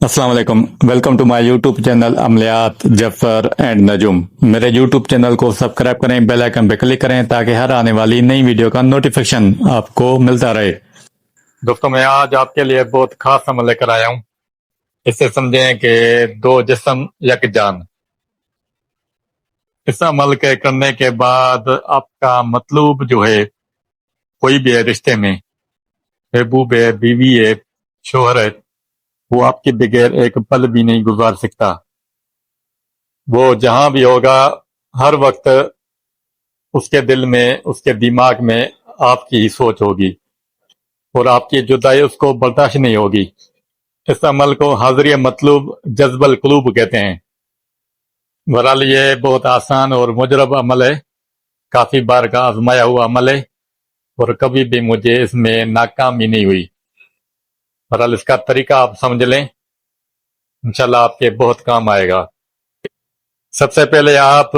السلام علیکم۔ Welcome to my YouTube channel عملیات جفر اینڈ نجوم میرے یوٹیوب چینل کو سبسکرائب کریں بیل آئکن پہ کلک کریں تاکہ ہر آنے والی نئی ویڈیو کا نوٹیفیکشن آپ کو ملتا رہے۔ دوستوں میں آج آپ کے لیے بہت خاص عمل لے کر آیا ہوں۔ اسے سمجھیں کہ دو جسم، یک جان۔ اس عمل کے کرنے کے بعد آپ کا مطلوب جو ہے، کوئی بھی ہے رشتے میں، محبوب ہے، بیوی ہے، شوہر ہے وہ آپ کے بغیر ایک پل بھی نہیں گزار سکتا۔ وہ جہاں بھی ہوگا، ہر وقت اس کے دل میں، اس کے دماغ میں آپ کی ہی سوچ ہوگی اور آپ کی جدائی اس کو برداشت نہیں ہوگی۔ اس عمل کو حاضری مطلوب جذب القلوب کہتے ہیں۔ برحال یہ بہت آسان اور مجرب عمل ہے۔ کافی بار کا آزمایا ہوا عمل ہے اور کبھی بھی مجھے اس میں ناکامی نہیں ہوئی۔ بہرحال اس کا طریقہ آپ سمجھ لیں، انشاءاللہ آپ کے بہت کام آئے گا۔ سب سے پہلے آپ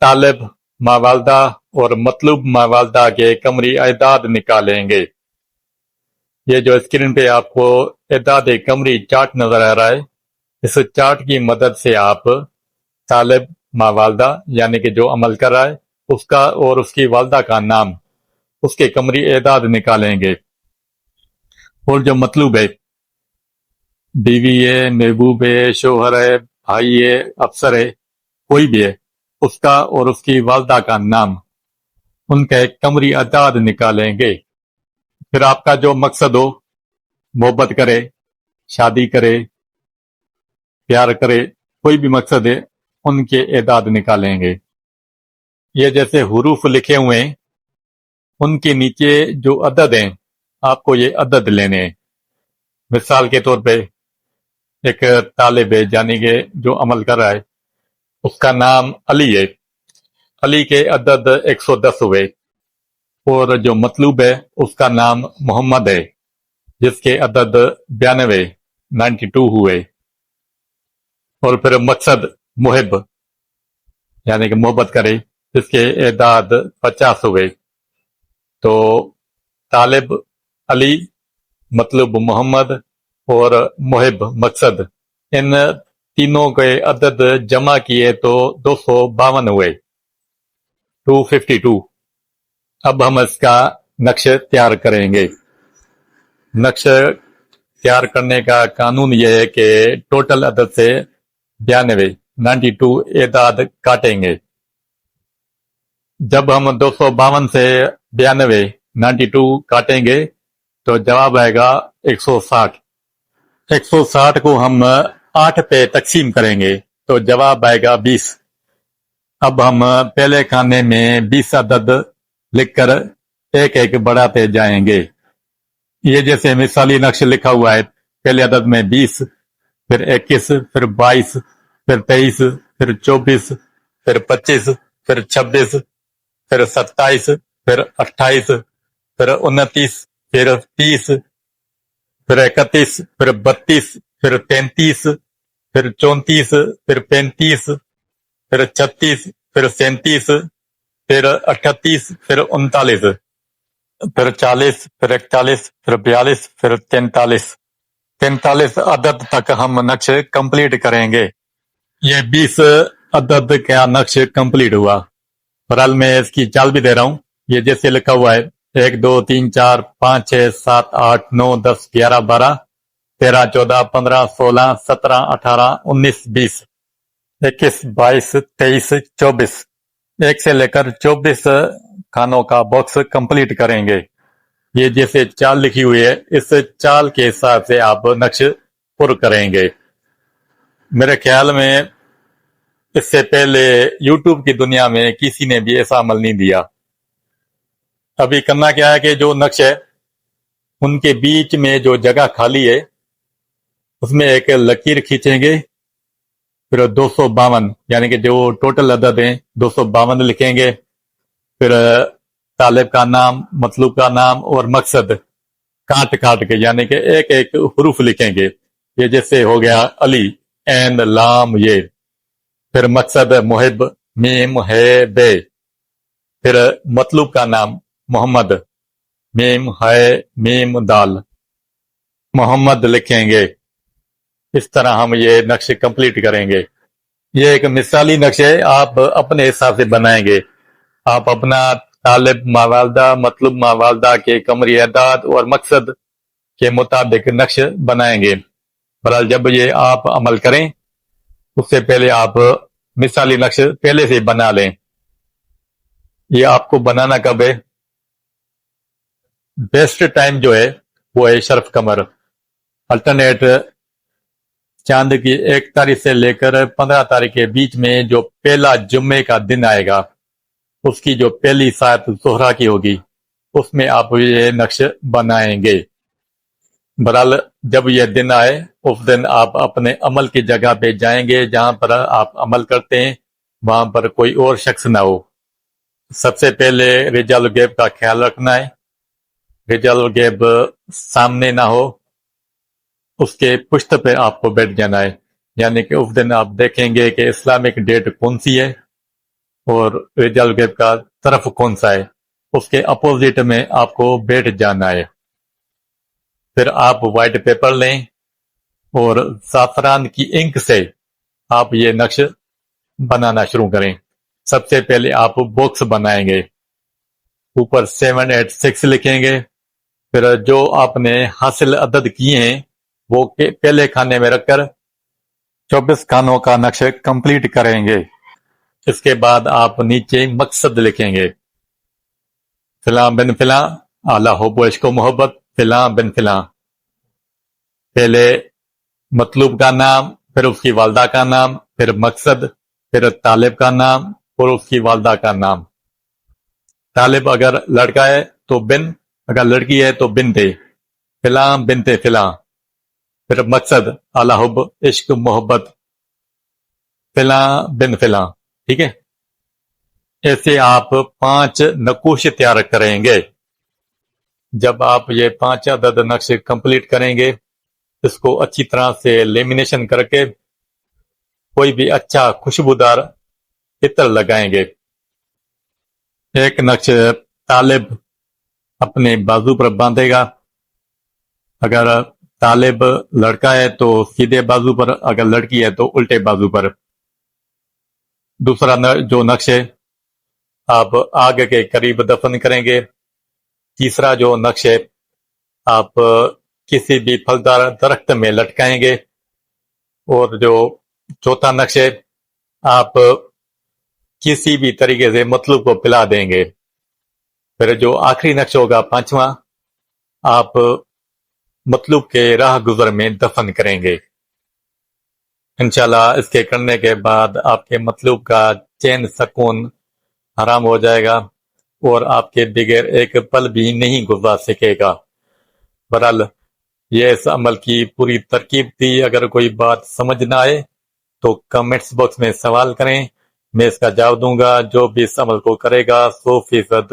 طالب ماوالدہ اور مطلوب ماوالدہ کے کمری اعداد نکالیں گے۔ یہ جو اسکرین پہ آپ کو اعداد کمری چارٹ نظر آ رہا ہے، اس چارٹ کی مدد سے آپ طالب ماوالدہ یعنی کہ جو عمل کر رہا ہے، اس کا اور اس کی والدہ کا نام، اس کے کمری اعداد نکالیں گے۔ اور جو مطلوب ہے۔ بیوی ہے، محبوب ہے، شوہر ہے، بھائی ہے، افسر ہے، کوئی بھی ہے، اس کا اور اس کی والدہ کا نام۔ ان کا ایک کمری اعداد نکالیں گے۔ پھر آپ کا جو مقصد ہو، محبت کرے، شادی کرے، پیار کرے، کوئی بھی مقصد ہے، ان کے اعداد نکالیں گے۔ یہ جیسے حروف لکھے ہوئے ہیں، ان کے نیچے جو عدد ہیں آپ کو یہ عدد لینے ہیں۔ مثال کے طور پہ ایک طالب ہے یعنی کہ جو عمل کر رہا ہے، اس کا نام علی ہے۔ علی کے عدد ایک سو دس ہوئے۔ اور جو مطلوب ہے، اس کا نام محمد ہے، جس کے عدد بیانوے نائنٹی ٹو ہوئے۔ اور پھر مقصد محب یعنی کہ محبت کرے، جس کے اعداد پچاس ہوئے۔ تو طالب علی مطلب محمد اور محب مقصد۔ ان تینوں کے عدد جمع کیے تو دو سو باون ہوئے۔ ٹو ففٹی ٹو اب ہم اس کا نقش تیار کریں گے۔ نقش تیار کرنے کا قانون یہ ہے کہ ٹوٹل عدد سے بیانوے نائنٹی ٹو اعداد کاٹیں گے۔ جب ہم دو سو باون سے بیانوے نائنٹی ٹو کاٹیں گے تو جواب آئے گا ایک سو ساٹھ۔ ایک سو ساٹھ کو ہم آٹھ پہ تقسیم کریں گے تو جواب آئے گا بیس۔ اب ہم پہلے کھانے میں بیس عدد لکھ کر ایک ایک بڑھاتے جائیں گے۔ یہ جیسے مثالی نقش لکھا ہوا ہے، پہلے عدد میں بیس، پھر اکیس، پھر بائیس، پھر تیئیس، پھر چوبیس، پھر پچیس، پھر چھبیس، پھر ستائیس، پھر اٹھائیس، پھر انتیس پھر تیس پھر اکتیس پھر بتیس پھر تینتیس پھر چونتیس پھر پینتیس پھر چھتیس پھر سینتیس پھر اٹھتیس پھر انتالیس پھر چالیس پھر اکتالیس پھر بیالیس پھر تینتالیس تینتالیس عدد تک ہم نقش کمپلیٹ کریں گے یہ بیس عدد کا نقش کمپلیٹ ہوا برحال میں اس کی چال بھی دے رہا ہوں یہ جیسے لکھا ہوا ہے ایک، دو، تین، چار، پانچ، چھ، سات، آٹھ، نو، دس، گیارہ، بارہ، تیرہ، چودہ، پندرہ، سولہ، سترہ، اٹھارہ، انیس، بیس، اکیس، بائیس، تیئیس، چوبیس۔ ایک سے لے کر چوبیس کھانوں کا باکس کمپلیٹ کریں گے۔ یہ جیسے چال لکھی ہوئی ہے، اس چال کے حساب سے آپ نقش پر کریں گے۔ میرے خیال میں اس سے پہلے یوٹیوب کی دنیا میں کسی نے بھی ایسا عمل نہیں دیا۔ ابھی کرنا کیا ہے کہ جو نقش ہے، ان کے بیچ میں جو جگہ خالی ہے، اس میں ایک لکیر کھینچیں گے۔ پھر دو سو باون یعنی کہ جو ٹوٹل عدد ہیں دو سو باون لکھیں گے۔ پھر طالب کا نام، مطلوب کا نام اور مقصد۔ کاٹ کاٹ کے یعنی کہ ایک ایک حروف لکھیں گے۔ یہ جیسے ہو گیا علی، این، لام، یہ۔ پھر مقصد، محب، میم ہے، بے۔ پھر مطلوب کا نام۔ محمد، میم ہے میم دال۔ محمد لکھیں گے۔ اس طرح ہم یہ نقش کمپلیٹ کریں گے۔ یہ ایک مثالی نقش ہے آپ اپنے حساب سے بنائیں گے۔ آپ اپنا طالب ماوالدہ مطلب ماوالدہ کے کمری اعداد اور مقصد کے مطابق نقش بنائیں گے۔ برحال جب یہ آپ عمل کریں، اس سے پہلے آپ مثالی نقش پہلے سے بنا لیں۔ یہ آپ کو بنانا کب ہے؟ بیسٹ ٹائم جو ہے وہ ہے شرف کمر الٹرنیٹ چاند کی ایک تاریخ سے لے کر پندرہ تاریخ کے بیچ میں جو پہلا جمعے کا دن آئے گا، اس کی جو پہلی سات زہرا کی ہوگی، اس میں آپ یہ نقش بنائیں گے۔ برحال جب یہ دن آئے، اس دن آپ اپنے عمل کی جگہ پہ جائیں گے، جہاں پر آپ عمل کرتے ہیں، وہاں پر کوئی اور شخص نہ ہو۔ سب سے پہلے رجال الگیب کا خیال رکھنا ہے۔ رجال الگیب سامنے نہ ہو، اس کے پشت پہ آپ کو بیٹھ جانا ہے۔ یعنی کہ اس دن آپ دیکھیں گے کہ اسلامک ڈیٹ کون سی ہے اور رجال الگیب کا طرف کون سا ہے۔ اس کے اپوزٹ میں آپ کو بیٹھ جانا ہے۔ پھر آپ وائٹ پیپر لیں اور زعفران کی انک سے آپ یہ نقش بنانا شروع کریں۔ سب سے پہلے آپ باکس بنائیں گے۔ اوپر سیون ایٹ سکس لکھیں گے۔ پھر جو آپ نے حاصل عدد کیے ہیں، وہ پہلے کھانے میں رکھ کر چوبیس کھانوں کا نقش کمپلیٹ کریں گے۔ اس کے بعد آپ نیچے مقصد لکھیں گے۔ فلاں بن فلاں، اعلیٰ ہو عشق و محبت، فلاں بن فلاں۔ پہلے مطلوب کا نام، پھر اس کی والدہ کا نام، پھر مقصد، پھر طالب کا نام، اور اس کی والدہ کا نام۔ طالب اگر لڑکا ہے تو بن اگر لڑکی ہے تو بن دے فلاں بنتے فلاں پھر مقصد اعلیٰ حب، عشق، محبت فلاں بن فلاں ٹھیک ہے؟ ایسے آپ پانچ نقوش تیار کریں گے۔ جب آپ یہ پانچ عدد نقش کمپلیٹ کریں گے، اس کو اچھی طرح سے لیمینیشن کر کے کوئی بھی اچھا خوشبودار عطر لگائیں گے۔ ایک نقش طالب اپنے بازو پر باندھے گا۔ اگر طالب لڑکا ہے تو سیدھے بازو پر، اگر لڑکی ہے تو الٹے بازو پر۔ دوسرا جو نقش ہے، آپ آگ کے قریب دفن کریں گے۔ تیسرا جو نقش ہے، آپ کسی بھی پھلدار درخت میں لٹکائیں گے۔ اور جو چوتھا نقش ہے، آپ کسی بھی طریقے سے مطلوب کو پلا دیں گے۔ پھر جو آخری نقش ہوگا پانچواں، آپ مطلوب کے راہ گزر میں دفن کریں گے۔ انشاءاللہ اس کے کرنے کے بعد آپ کے مطلوب کا چین سکون حرام ہو جائے گا اور آپ کے بغیر ایک پل بھی نہیں گزار سکے گا۔ برحال یہ اس عمل کی پوری ترکیب تھی۔ اگر کوئی بات سمجھ نہ آئے تو کمنٹس باکس میں سوال کریں۔ میں اس کا جواب دوں گا۔ جو بھی اس عمل کو کرے گا، سو فیصد